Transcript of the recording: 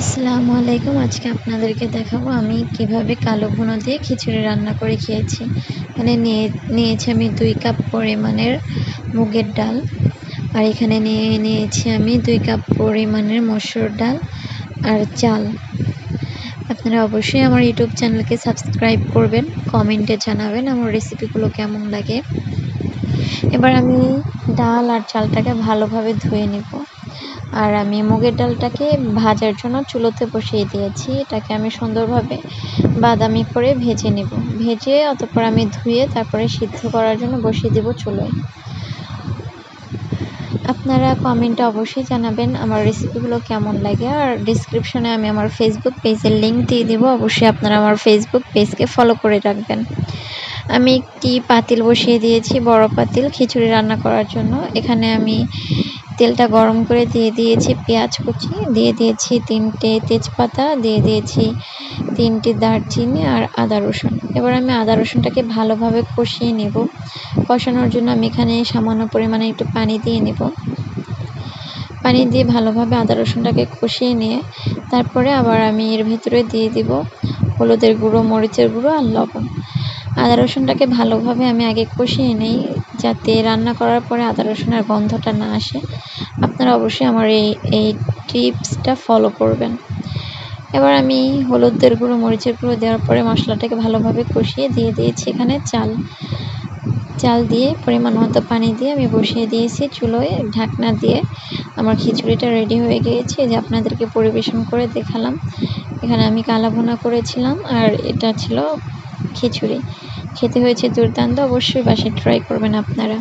আসসালামু আলাইকুম। আজকে আপনাদেরকে দেখাবো আমি কীভাবে কালো ভুনো দিয়ে খিচুড়ি রান্না করে খেয়েছি। এখানে নিয়ে, নিয়েছি আমি দুই কাপ পরিমাণের মুগের ডাল। আর এখানে নিয়ে, নিয়েছি আমি দুই কাপ পরিমাণের মসুর ডাল আর চাল। আপনারা অবশ্যই আমার ইউটিউব চ্যানেলকে সাবস্ক্রাইব করবেন, কমেন্টে জানাবেন আমার রেসিপিগুলো কেমন লাগে। এবার আমি ডাল আর চালটাকে ভালোভাবে ধুয়ে নেব। আর আমি মুগের ডালটাকে ভাজার জন্য চুলোতে বসিয়ে দিয়েছি। এটাকে আমি সুন্দরভাবে বাদামি করে ভেজে নেব। ভেজে অতপর আমি ধুয়ে তারপরে সিদ্ধ করার জন্য বসিয়ে দেব চুলোয়। আপনারা কমেন্টে অবশ্যই জানাবেন আমার রেসিপিগুলো কেমন লাগে। আর ডিসক্রিপশনে আমি আমার ফেসবুক পেজের লিঙ্ক দিয়ে দেবো। অবশ্যই আপনারা আমার ফেসবুক পেজকে ফলো করে রাখবেন। আমি একটি পাতিল বসিয়ে দিয়েছি, বড় পাতিল, খিচুড়ি রান্না করার জন্য। এখানে আমি তেলটা গরম করে দিয়ে দিয়েছি, পেঁয়াজ কুচি, দিয়ে দিয়েছি তিনটে তেজপাতা, দিয়ে দিয়েছি তিনটে দারচিনি আর আদা রসুন। এবার আমি আদা রসুনটাকে ভালোভাবে কষিয়ে নেব। কষানোর জন্য আমি এখানে সামান্য পরিমাণে একটু পানি দিয়ে নেব। পানি দিয়ে ভালোভাবে আদা রসুনটাকে কষিয়ে নিয়ে তারপরে আবার আমি এর ভেতরে দিয়ে দিব হলুদের গুঁড়ো, মরিচের গুঁড়ো আর লবণ। আদা রসুনটাকে ভালোভাবে আমি আগে কষিয়ে নিই, যাতে রান্না করার পরে আদা রসুনের গন্ধটা না আসে। আপনারা অবশ্যই আমার এই এই টিপসটা ফলো করবেন। এবার আমি হলুদের গুঁড়ো, মরিচের গুঁড়ো দেওয়ার পরে মশলাটাকে ভালোভাবে কষিয়ে দিয়ে দিয়েছি এখানে চাল। চাল দিয়ে পরিমাণ মতো পানি দিয়ে আমি বসিয়ে দিয়েছি চুলোয় ঢাকনা দিয়ে। আমার খিচুড়িটা রেডি হয়ে গিয়েছে যে আপনাদেরকে পরিবেশন করে দেখালাম। এখানে আমি কালা ভুনা করেছিলাম আর এটা ছিল খিচুড়ি। খেতে হয়েছে দুর্দান্ত অবশ্যই বাসায় ট্রাই করবেন আপনারা।